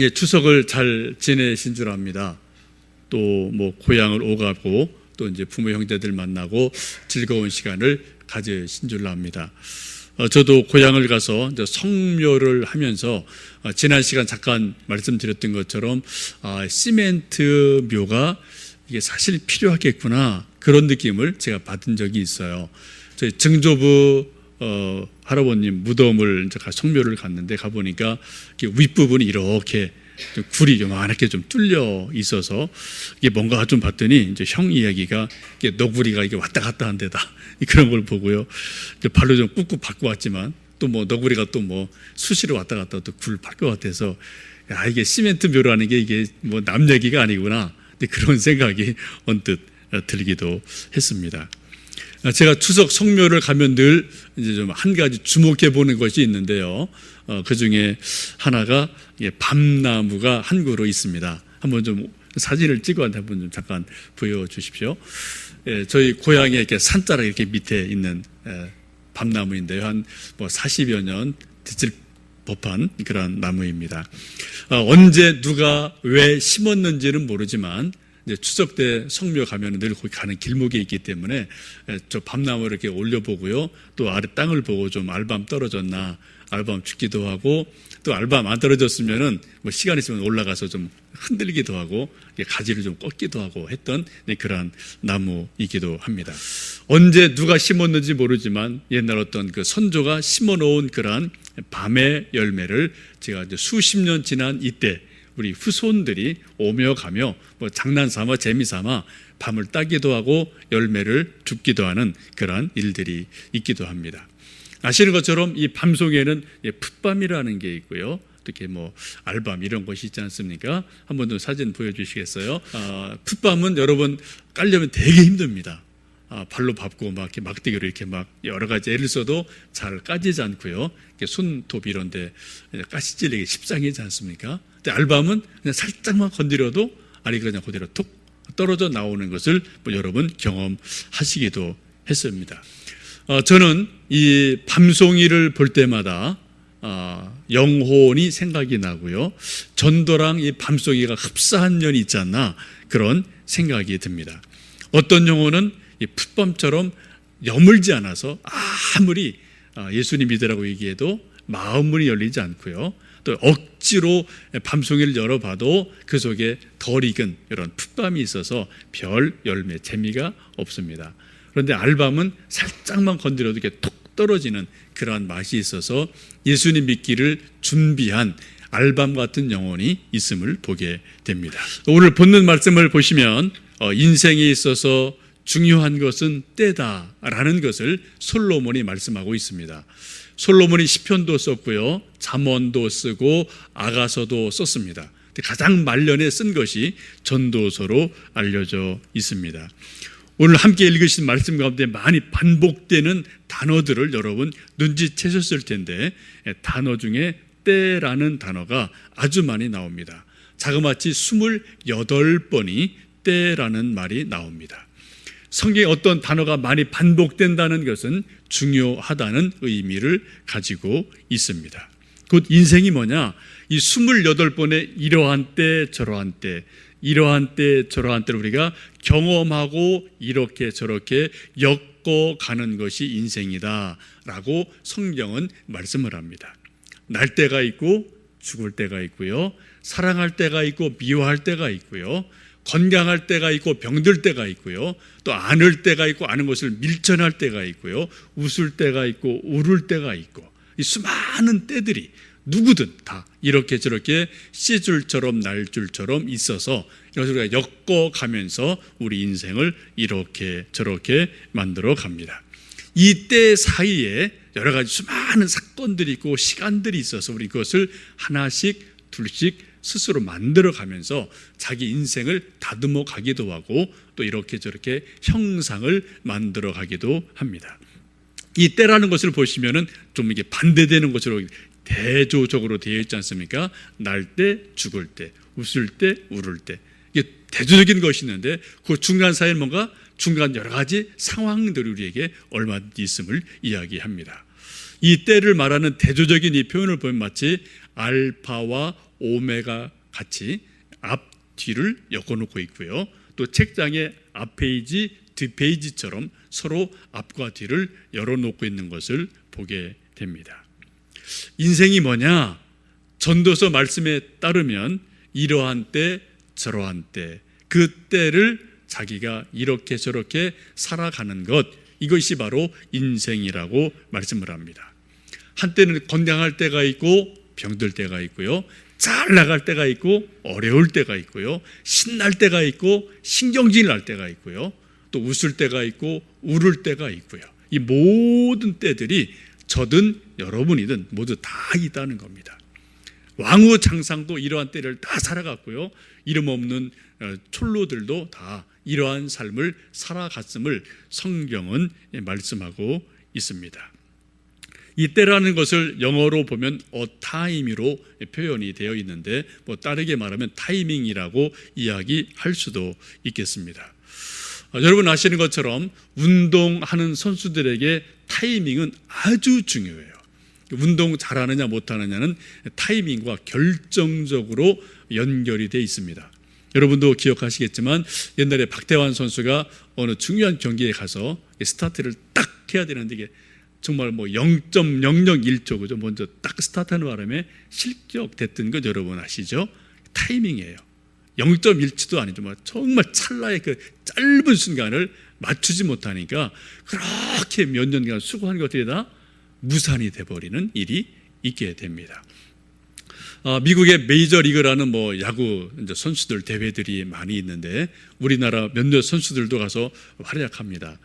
예, 추석을 잘 지내신 줄 압니다. 또 뭐 고향을 오가고 또 이제 부모 형제들 만나고 즐거운 시간을 가지신 줄 압니다. 어, 저도 고향을 가서 성묘를 하면서 어, 지난 시간 잠깐 말씀드렸던 것처럼 아, 시멘트 묘가 이게 사실 필요하겠구나 그런 느낌을 제가 받은 적이 있어요. 저희 증조부 어, 할아버님 무덤을 이제 가- 성묘를 갔는데 가 보니까 윗부분이 이렇게 좀 굴이 요만하게 좀 뚫려 있어서 이게 뭔가 좀 봤더니 이제 형 이야기가 이게 너구리가 이게 왔다 갔다 한 데다 그런 걸 보고요. 발로 좀 꾹꾹 밟고 왔지만 또 뭐 너구리가 또 뭐 수시로 왔다 갔다 또 굴 밟고 같아서 야 이게 시멘트 묘라는 게 이게 뭐 남 얘기가 아니구나 그런 생각이 언뜻 어, 들기도 했습니다. 아, 제가 추석 성묘를 가면 늘 이제 좀 한 가지 주목해 보는 것이 있는데요. 어, 그 중에 하나가 예, 밤나무가 한 그루 있습니다. 한번 좀 사진을 찍어 한번 좀 잠깐 보여주십시오. 예, 저희 고향에 이렇게 산자락 이렇게 밑에 있는 예, 밤나무인데요. 한 뭐 40여 년 됐을 법한 그런 나무입니다. 어, 언제 누가 왜 심었는지는 모르지만 추석 때 성묘 가면 늘 거기 가는 길목에 있기 때문에 에, 저 밤나무를 이렇게 올려보고요. 또 아래 땅을 보고 좀 알밤 떨어졌나 알밤 죽기도 하고 또 알밤 안 떨어졌으면은 뭐 시간 있으면 올라가서 좀 흔들기도 하고 가지를 좀 꺾기도 하고 했던 네, 그러한 나무이기도 합니다. 언제 누가 심었는지 모르지만 옛날 어떤 그 선조가 심어놓은 그러한 밤의 열매를 제가 이제 수십 년 지난 이때 우리 후손들이 오며 가며 뭐 장난삼아 재미삼아 밤을 따기도 하고 열매를 줍기도 하는 그러한 일들이 있기도 합니다. 아시는 것처럼 이 밤송에는 예, 풋밤이라는 게 있고요. 이렇게 뭐 알밤 이런 것이 있지 않습니까? 한번 더 사진 보여주시겠어요? 아, 풋밤은 여러분 깔려면 되게 힘듭니다. 아, 발로 밟고 막 이렇게 막대기로 이렇게 막 여러 가지 애를 써도 잘 까지지 않고요. 이렇게 손톱 이런데 가시 찔리기 십상이지 않습니까? 근데 알밤은 그냥 살짝만 건드려도 알이 그냥 그대로 툭 떨어져 나오는 것을 뭐 여러분 경험하시기도 했습니다. 어, 저는 이 밤송이를 볼 때마다 아, 영혼이 생각이 나고요. 전도랑 이 밤송이가 흡사한 면이 않나 그런 생각이 듭니다. 어떤 영혼은 이 풋밤처럼 여물지 않아서 아무리 아, 예수님 믿으라고 얘기해도 마음문이 열리지 않고요. 또 억지로 밤송이를 열어봐도 그 속에 덜 익은 이런 풋밤이 있어서 별 열매 재미가 없습니다. 그런데 알밤은 살짝만 건드려도 이렇게 톡 떨어지는 그러한 맛이 있어서 예수님 믿기를 준비한 알밤 같은 영혼이 있음을 보게 됩니다. 오늘 본문 말씀을 보시면 어, 인생에 있어서 중요한 것은 때다라는 것을 솔로몬이 말씀하고 있습니다. 솔로몬이 시편도 썼고요, 잠언도 쓰고 아가서도 썼습니다. 가장 말년에 쓴 것이 전도서로 알려져 있습니다. 오늘 함께 읽으신 말씀 가운데 많이 반복되는 단어들을 여러분 눈치채셨을 텐데 예, 단어 중에 때라는 단어가 아주 많이 나옵니다. 자그마치 28번이 때라는 말이 나옵니다. 성경에 어떤 단어가 많이 반복된다는 것은 중요하다는 의미를 가지고 있습니다. 곧 인생이 뭐냐? 이 28번의 이러한 때, 저러한 때, 이러한 때, 저러한 때를 우리가 경험하고 이렇게 저렇게 엮어 가는 것이 인생이다. 라고 성경은 말씀을 합니다. 날 때가 있고 죽을 때가 있고요. 사랑할 때가 있고 미워할 때가 있고요. 건강할 때가 있고 병들 때가 있고요. 또 안을 때가 있고 아는 것을 밀천할 때가 있고요. 웃을 때가 있고 울을 때가 있고 이 수많은 때들이 누구든 다 이렇게 저렇게 씨줄처럼 날줄처럼 있어서 이것을 우리가 엮어가면서 우리 인생을 이렇게 저렇게 만들어 갑니다. 이 때 사이에 여러 가지 수많은 사건들이 있고 시간들이 있어서 우리 그것을 하나씩 둘씩 스스로 만들어 가면서 자기 인생을 다듬어 가기도 하고 또 이렇게 저렇게 형상을 만들어 가기도 합니다. 이 때라는 것을 보시면은 좀 이게 반대되는 것으로 대조적으로 되어 있지 않습니까? 날 때, 죽을 때, 웃을 때, 울을 때. 이게 대조적인 것이 있는데 그 중간 사이에 뭔가 중간 여러 가지 상황들이 우리에게 얼마든지 있음을 이야기합니다. 이 때를 말하는 대조적인 이 표현을 보면 마치 알파와 오메가 같이 앞 뒤를 엮어놓고 있고요. 또 책장의 앞 페이지, 뒷 페이지처럼 서로 앞과 뒤를 열어놓고 있는 것을 보게 됩니다. 인생이 뭐냐? 전도서 말씀에 따르면 이러한 때, 저러한 때, 그 때를 자기가 이렇게 저렇게 살아가는 것, 이것이 바로 인생이라고 말씀을 합니다. 한때는 건강할 때가 있고 병들 때가 있고요. 잘 나갈 때가 있고 어려울 때가 있고요. 신날 때가 있고 신경질 날 때가 있고요. 또 웃을 때가 있고 울을 때가 있고요. 이 모든 때들이 저든 여러분이든 모두 다 있다는 겁니다. 왕후 장상도 이러한 때를 다 살아갔고요. 이름 없는 어, 촐로들도 다 이러한 삶을 살아갔음을 성경은 말씀하고 있습니다. 이 때라는 것을 영어로 보면 a time으로 표현이 되어 있는데 뭐 다르게 말하면 타이밍이라고 이야기할 수도 있겠습니다. 어, 여러분 아시는 것처럼 운동하는 선수들에게 타이밍은 아주 중요해요. 운동 잘하느냐 못하느냐는 타이밍과 결정적으로 연결이 돼 있습니다. 여러분도 기억하시겠지만 옛날에 박태환 선수가 어느 중요한 경기에 가서 스타트를 딱 해야 되는데 이게 정말 뭐 0.001초 그죠? 먼저 딱 스타트하는 바람에 실격됐던 것 여러분 아시죠? 타이밍이에요. 0.1초도 아니죠. 뭐 정말 찰나의 그 짧은 순간을 맞추지 못하니까 그렇게 몇 년간 수고한 것들이 다 무산이 돼버리는 일이 있게 됩니다. 아, 미국의 메이저 리그라는 뭐 야구 선수들 대회들이 많이 있는데 우리나라 몇몇 선수들도 가서 활약합니다.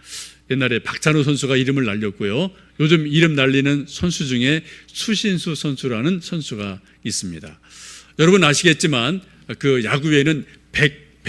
옛날에 박찬호 선수가 이름을 날렸고요. 요즘 이름 날리는 선수 중에 수신수 선수라는 선수가 있습니다. 여러분 아시겠지만 그 야구에는 100,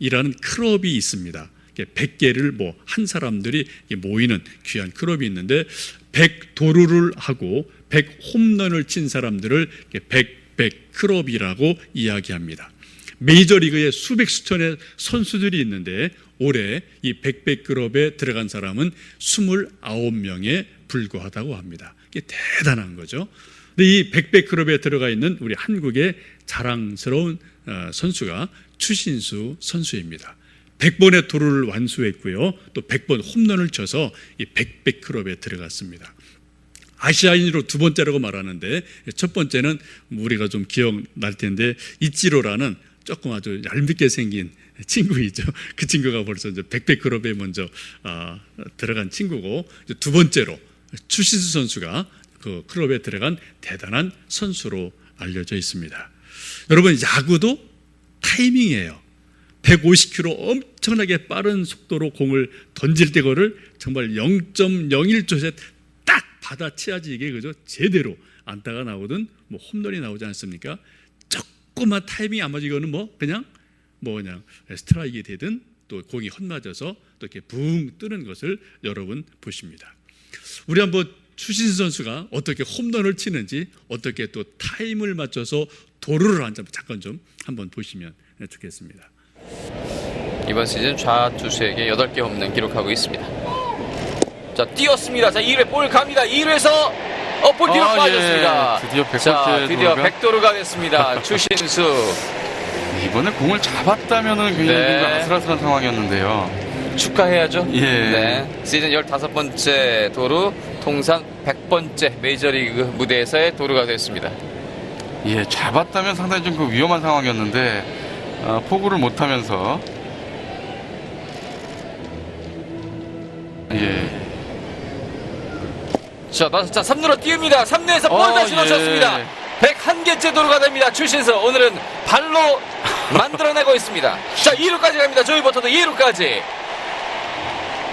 100이라는 클럽이 있습니다. 100개를 뭐 한 사람들이 모이는 귀한 클럽이 있는데 100 도루를 하고 100 홈런을 친 사람들을 100, 100 클럽이라고 이야기합니다. 메이저리그에 수백 수천의 선수들이 있는데 올해 이 100백 클럽에 들어간 사람은 29명에 불과하다고 합니다. 이게 대단한 거죠. 근데 이 100백 클럽에 들어가 있는 우리 한국의 자랑스러운 어, 선수가 추신수 선수입니다. 100번의 도루를 완수했고요. 또 100번 홈런을 쳐서 이 100백 클럽에 들어갔습니다. 아시아인으로 두 번째라고 말하는데 첫 번째는 우리가 좀 기억날 텐데 이찌로라는 조금 아주 얄밉게 생긴 친구이죠. 그 친구가 벌써 이제 백백 클럽에 먼저 아, 들어간 친구고 두 번째로 추신수 선수가 그 클럽에 들어간 대단한 선수로 알려져 있습니다. 여러분 야구도 타이밍이에요. 150km 엄청나게 빠른 속도로 공을 던질 때 거를 정말 0.01초에 딱 받아치야지 이게 그죠 제대로 안타가 나오든 뭐 홈런이 나오지 않습니까? 조그만 타이밍이 안 맞으거는 뭐 그냥 뭐 그냥 스트라이크 되든 또 공이 헛맞아서 또 이렇게 붕 뜨는 것을 여러분 보십니다. 우리 한번 추신수 선수가 어떻게 홈런을 치는지 어떻게 또 타임을 맞춰서 도루를 한번 잠깐 좀 한번 보시면 좋겠습니다. 이번 시즌 좌투수에게 8개 홈런 기록하고 있습니다. 자, 뛰었습니다. 자, 2루에 볼 갑니다. 2루에서 어, 볼 뒤로 아, 빠졌습니다. 예. 드디어 백 자, 번째 드디어 도루가- 백도루가 됐습니다. 추신수. 이번에 공을 잡았다면은 굉장히 네. 아슬아슬한 상황이었는데요. 축하해야죠. 예. 네. 시즌 15번째 도루, 통산 100번째 메이저리그 무대에서의 도루가 됐습니다. 예, 잡았다면 상당히 좀 그 위험한 상황이었는데 어, 포구를 못하면서 예, 자, 나- 자 3루로 띄웁니다. 3루에서 볼 어, 다시 예. 놓쳤습니다. 101개째 도루가 됩니다. 추신수 오늘은 발로 만들어내고 있습니다. 자 2루까지 갑니다. 조이 버터도 2루까지.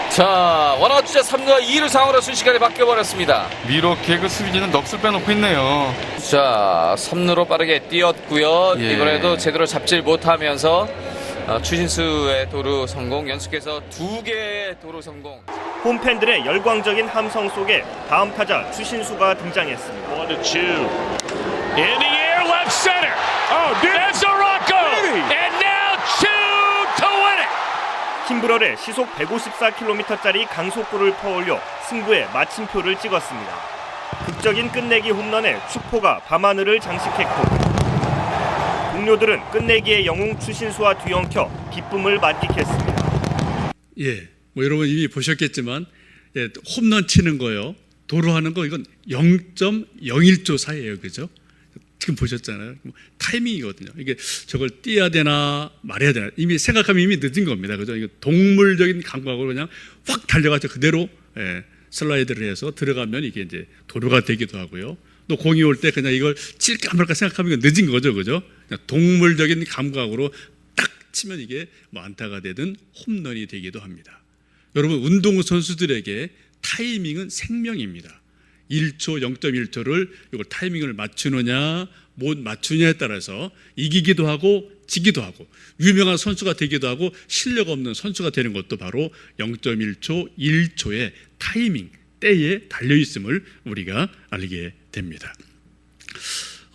자 원아웃 주자 3루와 2루 상황으로 순식간에 바뀌어버렸습니다. 이렇게 그 수비진은 넋을 빼놓고 있네요. 자 3루로 빠르게 뛰었고요. 예. 이번에도 제대로 잡질 못하면서 어, 추신수의 도루 성공 연속해서 두 개의 도루 성공. 홈팬들의 열광적인 함성 속에 다음 타자 추신수가 등장했습니다. One to two. In the air, left center. Oh, that's a Rocco. And now two to win it. 킴브럴의 시속 154km짜리 강속구를 퍼올려 승부에 마침표를 찍었습니다. 극적인 끝내기 홈런에 축포가 밤하늘을 장식했고 동료들은 끝내기의 영웅 추신수와 뒤엉켜 기쁨을 만끽했습니다. 예, 뭐 여러분 이미 보셨겠지만 예, 홈런 치는 거요. 도루하는 거 이건 0.01초 사이에요, 그죠? 지금 보셨잖아요. 뭐 타이밍이거든요. 이게 저걸 띄어야 되나 말해야 되나 이미 생각하면 이미 늦은 겁니다, 그죠? 이거 동물적인 감각으로 그냥 확 달려가서 그대로 예, 슬라이드를 해서 들어가면 이게 이제 도루가 되기도 하고요. 또 공이 올 때 그냥 이걸 칠까 말까 생각하면 늦은 거죠, 그죠? 그냥 동물적인 감각으로 딱 치면 이게 뭐 안타가 되든 홈런이 되기도 합니다. 여러분 운동 선수들에게 타이밍은 생명입니다. 1초, 0.1초를 이걸 타이밍을 맞추느냐 못 맞추냐에 따라서 이기기도 하고 지기도 하고 유명한 선수가 되기도 하고 실력 없는 선수가 되는 것도 바로 0.1초, 1초의 타이밍 때에 달려 있음을 우리가 알게 됩니다.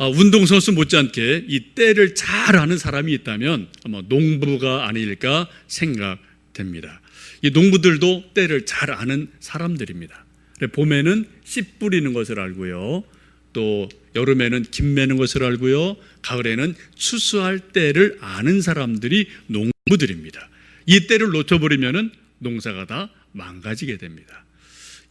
아, 운동선수 못지않게 이 때를 잘 아는 사람이 있다면 아마 농부가 아닐까 생각됩니다. 이 농부들도 때를 잘 아는 사람들입니다. 봄에는 씨 뿌리는 것을 알고요. 또 여름에는 김 매는 것을 알고요. 가을에는 추수할 때를 아는 사람들이 농부들입니다. 이 때를 놓쳐버리면 농사가 다 망가지게 됩니다.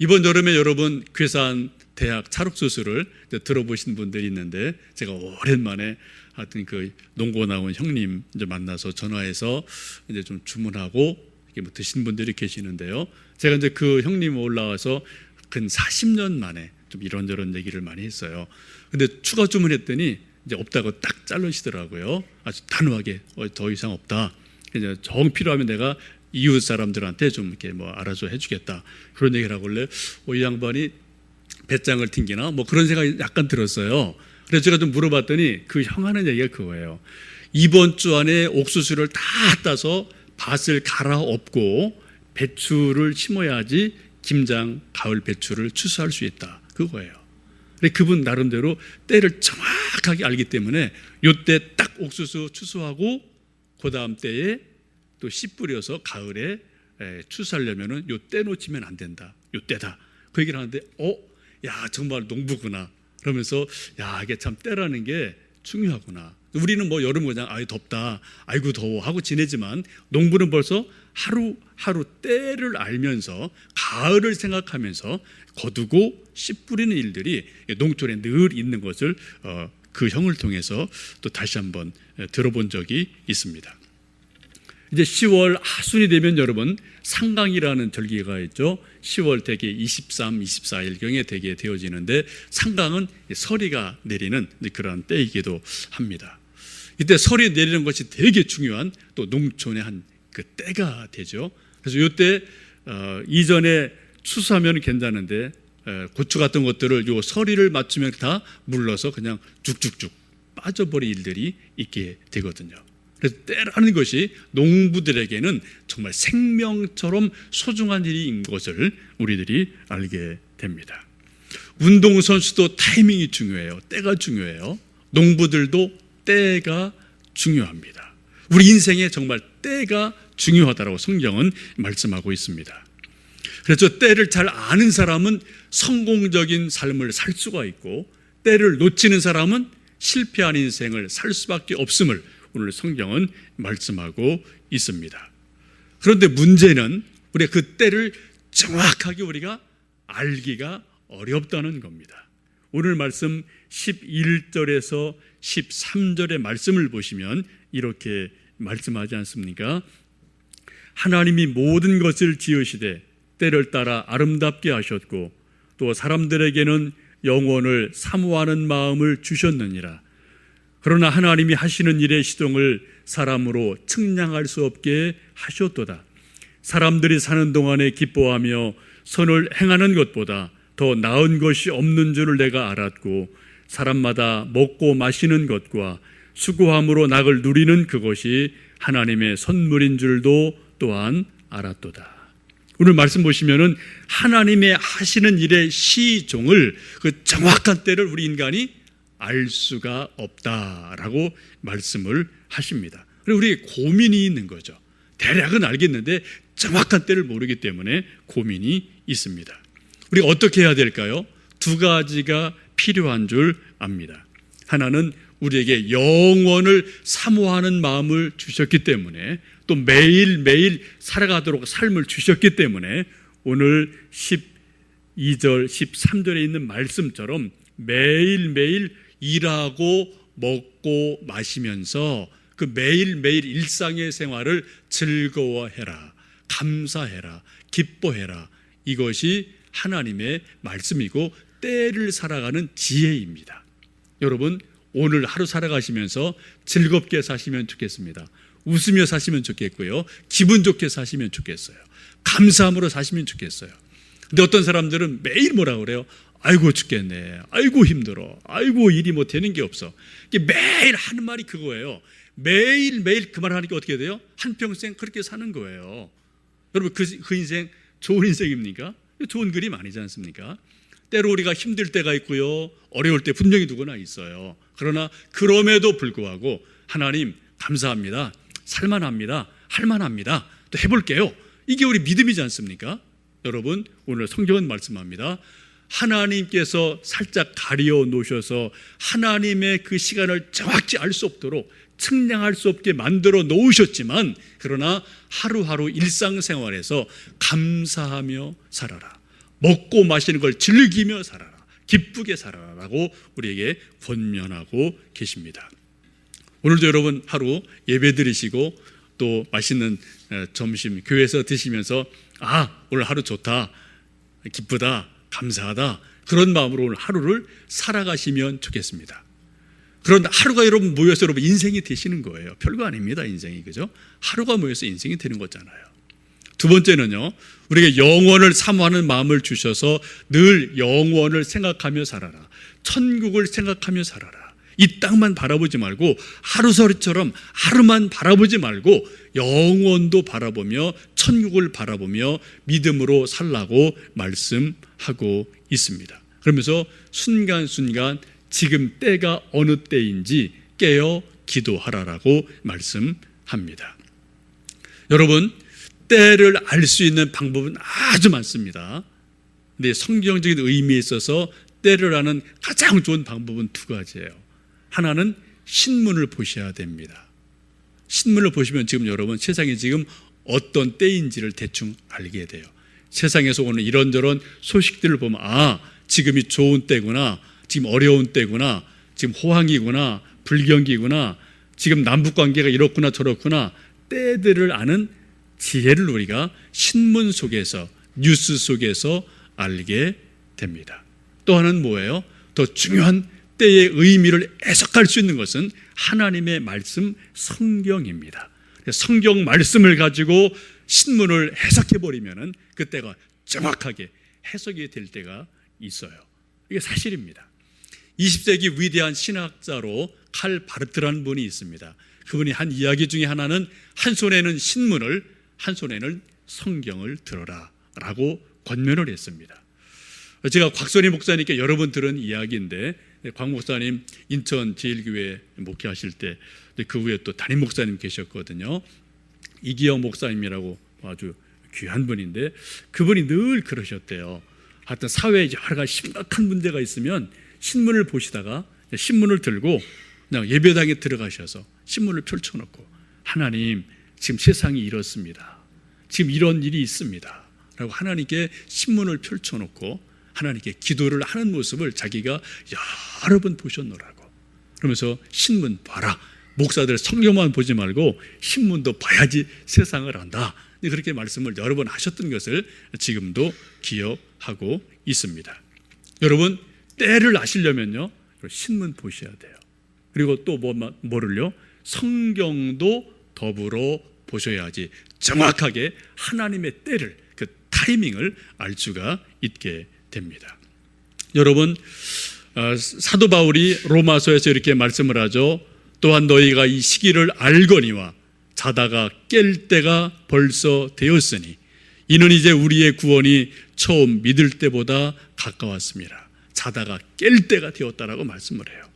이번 여름에 여러분 괴산 대학 차록 수술을 이제 들어보신 분들이 있는데 제가 오랜만에 하여튼 그 농고 나온 형님 이제 만나서 전화해서 이제 좀 주문하고 이게 뭐 드신 분들이 계시는데요. 제가 이제 그 형님 올라와서 근 40년 만에 좀 이런저런 얘기를 많이 했어요. 근데 추가 주문했더니 이제 없다고 딱 자르시더라고요. 아주 단호하게 어, 더 이상 없다. 이제 정 필요하면 내가 이웃 사람들한테 좀 이렇게 뭐 알아서 해주겠다 그런 얘기를 하길래 어, 이 양반이 배짱을 튕기나 뭐 그런 생각이 약간 들었어요. 그래서 제가 좀 물어봤더니 그 형 하는 얘기가 그거예요. 이번 주 안에 옥수수를 다 따서 밭을 갈아엎고 배추를 심어야지 김장 가을 배추를 추수할 수 있다. 그거예요. 근데 그분 나름대로 때를 정확하게 알기 때문에 요때 딱 옥수수 추수하고 그 다음 때에 또 씨 뿌려서 가을에 에, 추수하려면은 요 때 놓치면 안 된다. 요 때다. 그 얘기를 하는데 어, 야 정말 농부구나. 그러면서 야 이게 참 때라는 게 중요하구나. 우리는 뭐 여름 그냥 아이 덥다, 아이고 더워 하고 지내지만 농부는 벌써 하루 하루 때를 알면서 가을을 생각하면서 거두고 씨 뿌리는 일들이 농촌에 늘 있는 것을 어, 그 형을 통해서 또 다시 한번 들어본 적이 있습니다. 이제 10월 하순이 되면 여러분 상강이라는 절기가 있죠. 10월 대개 23, 24일 경에 대개 되어지는데 상강은 서리가 내리는 그러한 때이기도 합니다. 이때 서리 내리는 것이 되게 중요한 또 농촌의 한 그 때가 되죠. 그래서 이때 어, 이전에 추수하면 괜찮은데 에, 고추 같은 것들을 요 서리를 맞추면 다 물러서 그냥 쭉쭉쭉 빠져버릴 일들이 있게 되거든요. 그래서 때라는 것이 농부들에게는 정말 생명처럼 소중한 일인 것을 우리들이 알게 됩니다. 운동선수도 타이밍이 중요해요. 때가 중요해요. 농부들도 때가 중요합니다. 우리 인생에 정말 때가 중요하다고 성경은 말씀하고 있습니다. 그래서 때를 잘 아는 사람은 성공적인 삶을 살 수가 있고 때를 놓치는 사람은 실패한 인생을 살 수밖에 없음을 오늘 성경은 말씀하고 있습니다. 그런데 문제는 우리가 그 때를 정확하게 우리가 알기가 어렵다는 겁니다. 오늘 말씀 11절에서 13절의 말씀을 보시면 이렇게 말씀하지 않습니까? 하나님이 모든 것을 지으시되 때를 따라 아름답게 하셨고 또 사람들에게는 영원을 사모하는 마음을 주셨느니라. 그러나 하나님이 하시는 일의 시동을 사람으로 측량할 수 없게 하셨도다. 사람들이 사는 동안에 기뻐하며 선을 행하는 것보다 더 나은 것이 없는 줄을 내가 알았고 사람마다 먹고 마시는 것과 수고함으로 낙을 누리는 그것이 하나님의 선물인 줄도 또한 알았도다. 오늘 말씀 보시면은 하나님의 하시는 일의 시종을 그 정확한 때를 우리 인간이 알 수가 없다라고 말씀을 하십니다. 그리고 우리 고민이 있는 거죠. 대략은 알겠는데 정확한 때를 모르기 때문에 고민이 있습니다. 우리가 어떻게 해야 될까요? 두 가지가 필요한 줄 압니다. 하나는 우리에게 영원을 사모하는 마음을 주셨기 때문에 또 매일매일 살아가도록 삶을 주셨기 때문에 오늘 12절, 13절에 있는 말씀처럼 매일매일 일하고 먹고 마시면서 그 매일매일 일상의 생활을 즐거워해라. 감사해라. 기뻐해라. 이것이 하나님의 말씀이고 때를 살아가는 지혜입니다. 여러분, 오늘 하루 살아가시면서 즐겁게 사시면 좋겠습니다. 웃으며 사시면 좋겠고요. 기분 좋게 사시면 좋겠어요. 감사함으로 사시면 좋겠어요. 근데 어떤 사람들은 매일 뭐라 그래요? 아이고 죽겠네. 아이고 힘들어. 아이고 일이 뭐 되는 게 없어. 매일 하는 말이 그거예요. 매일 매일 그말 하니까 어떻게 돼요? 한 평생 그렇게 사는 거예요. 여러분 그, 그 인생 좋은 인생입니까? 좋은 그림 아니지 않습니까? 때로 우리가 힘들 때가 있고요. 어려울 때 분명히 누구나 있어요. 그러나 그럼에도 불구하고 하나님 감사합니다. 살만합니다. 할만합니다. 또 해볼게요. 이게 우리 믿음이지 않습니까? 여러분 오늘 성경은 말씀합니다. 하나님께서 살짝 가리어 놓으셔서 하나님의 그 시간을 정확히 알 수 없도록 측량할 수 없게 만들어 놓으셨지만 그러나 하루하루 일상생활에서 감사하며 살아라. 먹고 마시는 걸 즐기며 살아라. 기쁘게 살아라라고 우리에게 권면하고 계십니다. 오늘도 여러분 하루 예배 드리시고 또 맛있는 에, 점심 교회에서 드시면서 아 오늘 하루 좋다 기쁘다 감사하다 그런 마음으로 오늘 하루를 살아가시면 좋겠습니다. 그런 하루가 여러분 모여서 여러분 인생이 되시는 거예요. 별거 아닙니다 인생이 그죠? 하루가 모여서 인생이 되는 거잖아요. 두 번째는요, 우리에게 영원을 사모하는 마음을 주셔서 늘 영원을 생각하며 살아라. 천국을 생각하며 살아라. 이 땅만 바라보지 말고 하루설이처럼 하루만 바라보지 말고 영원도 바라보며 천국을 바라보며 믿음으로 살라고 말씀하고 있습니다. 그러면서 순간순간 지금 때가 어느 때인지 깨어 기도하라라고 말씀합니다. 여러분, 때를 알 수 있는 방법은 아주 많습니다. 근데 성경적인 의미에 있어서 때를 아는 가장 좋은 방법은 두 가지예요. 하나는 신문을 보셔야 됩니다. 신문을 보시면 지금 여러분 세상에 지금 어떤 때인지를 대충 알게 돼요. 세상에서 오는 이런저런 소식들을 보면 아, 지금이 좋은 때구나. 지금 어려운 때구나. 지금 호황이구나. 불경기구나. 지금 남북 관계가 이렇구나 저렇구나. 때들을 아는 지혜를 우리가 신문 속에서 뉴스 속에서 알게 됩니다. 또 하나는 뭐예요? 더 중요한 때의 의미를 해석할 수 있는 것은 하나님의 말씀 성경입니다. 성경 말씀을 가지고 신문을 해석해 버리면은 그때가 정확하게 해석이 될 때가 있어요. 이게 사실입니다. 20세기 위대한 신학자로 칼 바르트라는 분이 있습니다. 그분이 한 이야기 중에 하나는 한 손에는 신문을 한 손에는 성경을 들어라라고 권면을 했습니다. 제가 곽선희 목사님께 여러 번 들은 이야기인데 곽 목사님 인천 제일교회 목회하실 때 그 후에 또 담임 목사님 계셨거든요. 이기영 목사님이라고 아주 귀한 분인데 그분이 늘 그러셨대요. 하여튼 사회에 여러 가지 심각한 문제가 있으면 신문을 보시다가 신문을 들고 그냥 예배당에 들어가셔서 신문을 펼쳐놓고 하나님 지금 세상이 이렇습니다. 지금 이런 일이 있습니다. 라고 하나님께 신문을 펼쳐놓고 하나님께 기도를 하는 모습을 자기가 여러 번 보셨노라고. 그러면서 신문 봐라. 목사들 성경만 보지 말고 신문도 봐야지 세상을 안다. 그렇게 말씀을 여러 번 하셨던 것을 지금도 기억하고 있습니다. 여러분, 때를 아시려면요, 신문 보셔야 돼요. 그리고 또 뭐, 뭐를요? 성경도 더불어 보셔야지 정확하게 하나님의 때를, 그 타이밍을 알 수가 있게 됩니다. 여러분, 어, 사도 바울이 로마서에서 이렇게 말씀을 하죠. 또한 너희가 이 시기를 알거니와 자다가 깰 때가 벌써 되었으니 이는 이제 우리의 구원이 처음 믿을 때보다 가까웠습니다. 자다가 깰 때가 되었다라고 말씀을 해요.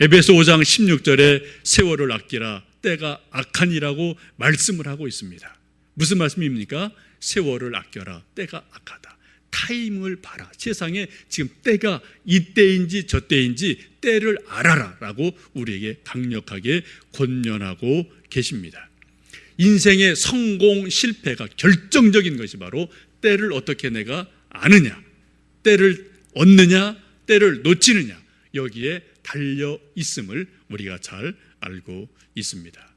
에베소 5장 16절에 세월을 아끼라 때가 악하니라고 말씀을 하고 있습니다. 무슨 말씀입니까? 세월을 아껴라 때가 악하다. 타임을 봐라. 세상에 지금 때가 이때인지 저때인지 때를 알아라 라고 우리에게 강력하게 권면하고 계십니다. 인생의 성공 실패가 결정적인 것이 바로 때를 어떻게 내가 아느냐, 때를 얻느냐, 때를 놓치느냐 여기에 달려 있음을 우리가 잘 알고 있습니다.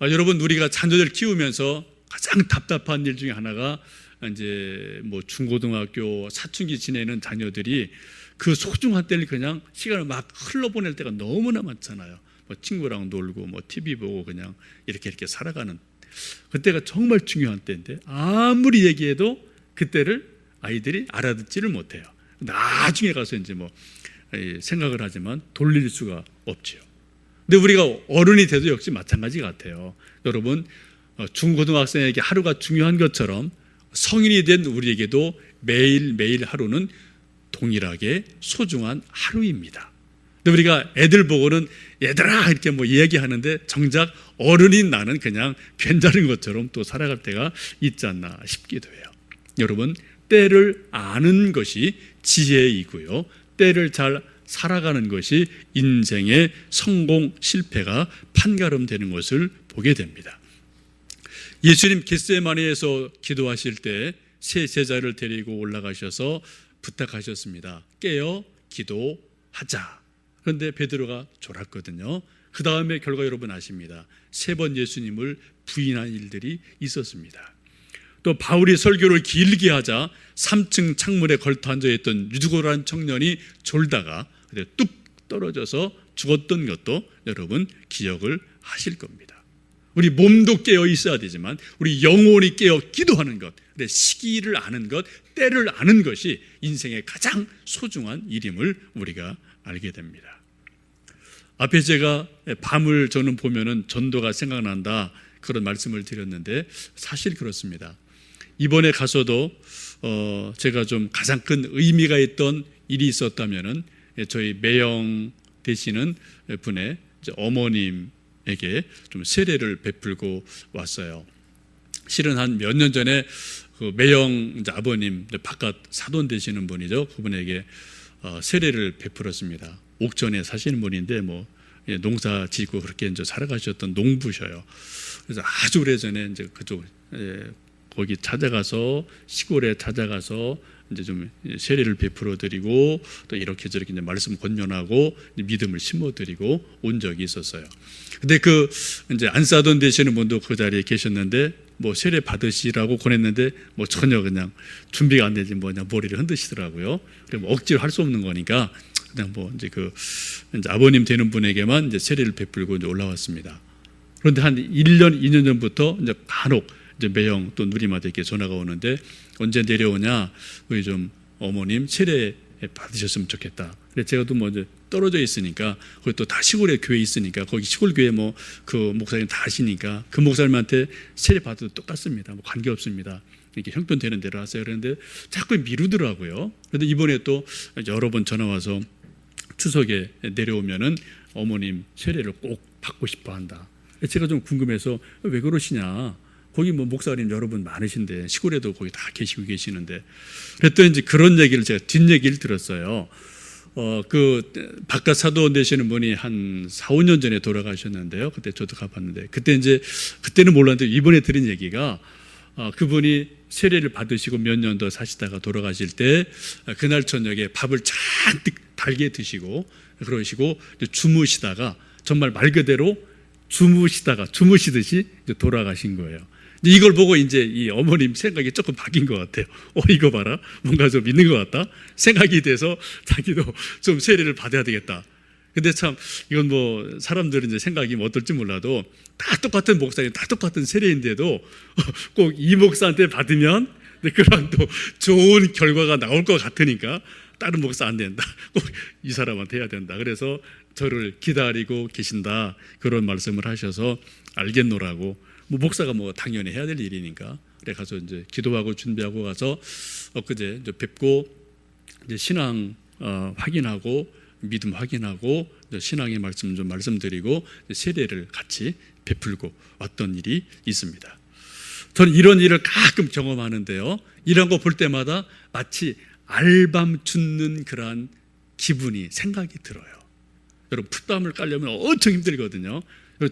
아, 여러분 우리가 자녀들 키우면서 가장 답답한 일 중에 하나가 이제 뭐 중고등학교 사춘기 지내는 자녀들이 그 소중한 때를 그냥 시간을 막 흘러보낼 때가 너무나 많잖아요. 뭐 친구랑 놀고 뭐 TV 보고 그냥 이렇게 이렇게 살아가는 그때가 정말 중요한 때인데 아무리 얘기해도 그때를 아이들이 알아듣지를 못해요. 나중에 가서 이제 뭐 이, 생각을 하지만 돌릴 수가 없지요. 근데 우리가 어른이 돼도 역시 마찬가지 같아요. 여러분 어, 중고등학생에게 하루가 중요한 것처럼 성인이 된 우리에게도 매일 매일 하루는 동일하게 소중한 하루입니다. 근데 우리가 애들 보고는 얘들아 이렇게 뭐 이야기하는데 정작 어른인 나는 그냥 괜찮은 것처럼 또 살아갈 때가 있지 않나 싶기도 해요. 여러분 때를 아는 것이 지혜이고요. 때를 잘 살아가는 것이 인생의 성공 실패가 판가름되는 것을 보게 됩니다. 예수님 겟세마니에서 기도하실 때 세 제자를 데리고 올라가셔서 부탁하셨습니다. 깨어 기도하자. 그런데 베드로가 졸았거든요. 그 다음에 결과 여러분 아십니다. 세 번 예수님을 부인한 일들이 있었습니다. 또 바울이 설교를 길게 하자 3층 창문에 걸터 앉아 있던 유두고란 청년이 졸다가 뚝 떨어져서 죽었던 것도 여러분 기억을 하실 겁니다. 우리 몸도 깨어 있어야 되지만 우리 영혼이 깨어 기도하는 것, 시기를 아는 것, 때를 아는 것이 인생의 가장 소중한 일임을 우리가 알게 됩니다. 앞에 제가 밤을 저는 보면은 전도가 생각난다 그런 말씀을 드렸는데 사실 그렇습니다. 이번에 가서도 어 제가 좀 가장 큰 의미가 있던 일이 있었다면은 저희 매영 되시는 분의 어머님 에게 좀 세례를 베풀고 왔어요. 실은 한 몇 년 전에 그 매영 아버님 바깥 사돈 되시는 분이죠. 그분에게 어, 세례를 베풀었습니다. 옥전에 사시는 분인데 뭐 예, 농사 짓고 그렇게 이제 살아가셨던 농부셔요. 그래서 아주 오래 전에 이제 그쪽 예, 거기 찾아가서 시골에 찾아가서 이제 좀 세례를 베풀어 드리고 또 이렇게 저렇게 이제 말씀 권면하고 믿음을 심어 드리고 온 적이 있었어요. 근데 그 이제 안사돈 되시는 분도 그 자리에 계셨는데 뭐 세례 받으시라고 권했는데 뭐 전혀 그냥 준비가 안 되지 뭐냐 머리를 흔드시더라고요. 그래 뭐 억지로 할 수 없는 거니까 그냥 뭐 이제 그 이제 아버님 되는 분에게만 이제 세례를 베풀고 이제 올라왔습니다. 그런데 한 1년, 2년 전부터 이제 간혹 이제 매형 또 누리마들에게 전화가 오는데 언제 내려오냐 우리 좀 어머님 세례 받으셨으면 좋겠다. 그래 제가 또 뭐 이제 떨어져 있으니까 거기 또 다 시골에 교회 있으니까 거기 시골 교회 뭐 그 목사님 다 아시니까 그 목사님한테 세례 받아도 똑같습니다. 뭐 관계 없습니다. 이렇게 형편 되는 대로 하세요. 그런데 자꾸 미루더라고요. 그런데 이번에 또 여러 번 전화 와서 추석에 내려오면은 어머님 세례를 꼭 받고 싶어 한다. 제가 좀 궁금해서 왜 그러시냐. 거기 뭐 목사님 여러분 많으신데 시골에도 거기 다 계시고 계시는데 그랬더니 이제 그런 얘기를 제가 뒷얘기를 들었어요. 어, 그 바깥 사도원 되시는 분이 한 4, 5년 전에 돌아가셨는데요. 그때 저도 가봤는데 그때 이제 그때는 몰랐는데 이번에 들은 얘기가 어, 그분이 세례를 받으시고 몇 년 더 사시다가 돌아가실 때 어, 그날 저녁에 밥을 잔뜩 달게 드시고 그러시고 주무시다가 정말 말 그대로 주무시다가 주무시듯이 돌아가신 거예요. 이걸 보고 이제 이 어머님 생각이 조금 바뀐 것 같아요. 어, 이거 봐라. 뭔가 좀 있는 것 같다. 생각이 돼서 자기도 좀 세례를 받아야 되겠다. 근데 참, 이건 뭐, 사람들은 이제 생각이 뭐 어떨지 몰라도 다 똑같은 목사님, 다 똑같은 세례인데도 꼭 이 목사한테 받으면 그런 또 좋은 결과가 나올 것 같으니까 다른 목사 안 된다. 꼭 이 사람한테 해야 된다. 그래서 저를 기다리고 계신다. 그런 말씀을 하셔서 알겠노라고 뭐 목사가 뭐 당연히 해야 될 일이니까 그래 가서 이제 기도하고 준비하고 가서 엊그제 이제 뵙고 이제 신앙 어, 확인하고 믿음 확인하고 신앙의 말씀 좀 말씀드리고 세례를 같이 베풀고 왔던 일이 있습니다. 저는 이런 일을 가끔 경험하는데요. 이런 거 볼 때마다 마치 알밤 줍는 그러한 기분이 생각이 들어요. 여러분 풋밤을 깔려면 엄청 힘들거든요.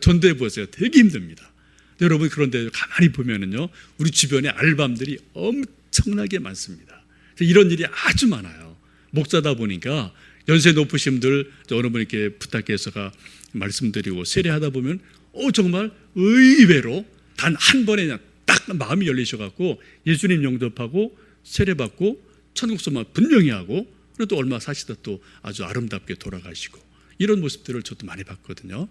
전도해 보세요. 되게 힘듭니다. 여러분 그런데 가만히 보면은요, 우리 주변에 알밤들이 엄청나게 많습니다. 이런 일이 아주 많아요. 목사다 보니까 연세 높으신 분들 분에게 부탁해서가 말씀드리고 세례하다 보면 어 정말 의외로 단 한 번에 그냥 딱 마음이 열리셔갖고 예수님 영접하고 세례받고 천국 소망 분명히 하고 그래도 또 얼마 사시다 또 아주 아름답게 돌아가시고 이런 모습들을 저도 많이 봤거든요.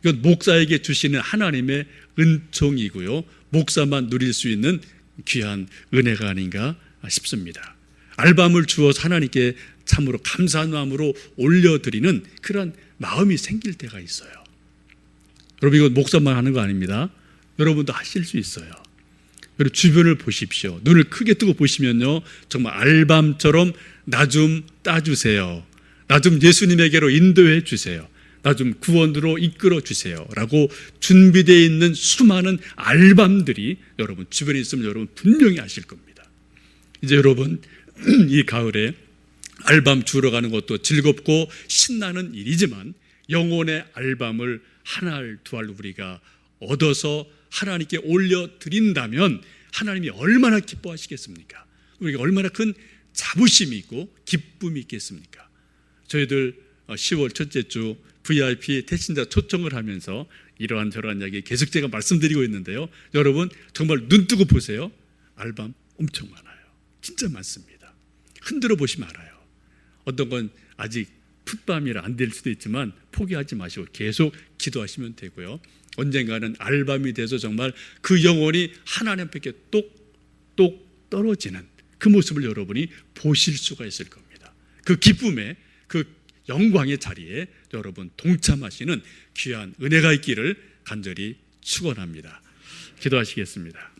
이건 목사에게 주시는 하나님의 은총이고요. 목사만 누릴 수 있는 귀한 은혜가 아닌가 싶습니다. 알밤을 주어서 하나님께 참으로 감사한 마음으로 올려드리는 그런 마음이 생길 때가 있어요. 여러분 이건 목사만 하는 거 아닙니다. 여러분도 하실 수 있어요. 여러분 주변을 보십시오. 눈을 크게 뜨고 보시면요. 정말 알밤처럼 나 좀 따주세요. 나 좀 예수님에게로 인도해 주세요. 나 좀 구원으로 이끌어 주세요. 라고 준비되어 있는 수많은 알밤들이 여러분 주변에 있으면 여러분 분명히 아실 겁니다. 이제 여러분 이 가을에 알밤 주러 가는 것도 즐겁고 신나는 일이지만 영혼의 알밤을 하나를 두알 우리가 얻어서 하나님께 올려 드린다면 하나님이 얼마나 기뻐하시겠습니까? 우리가 얼마나 큰 자부심이 있고 기쁨이 있겠습니까? 저희들 10월 첫째 주 VIP 태신자 초청을 하면서 이러한 저러한 이야기 계속 제가 말씀드리고 있는데요. 여러분 정말 눈 뜨고 보세요. 알밤 엄청 많아요. 진짜 많습니다. 흔들어 보시면 알아요. 어떤 건 아직 풋밤이라 안 될 수도 있지만 포기하지 마시고 계속 기도하시면 되고요. 언젠가는 알밤이 돼서 정말 그 영혼이 하나님 앞에 똑똑 떨어지는 그 모습을 여러분이 보실 수가 있을 겁니다. 그 기쁨의 그 영광의 자리에 여러분 동참하시는 귀한 은혜가 있기를 간절히 축원합니다. 기도하시겠습니다.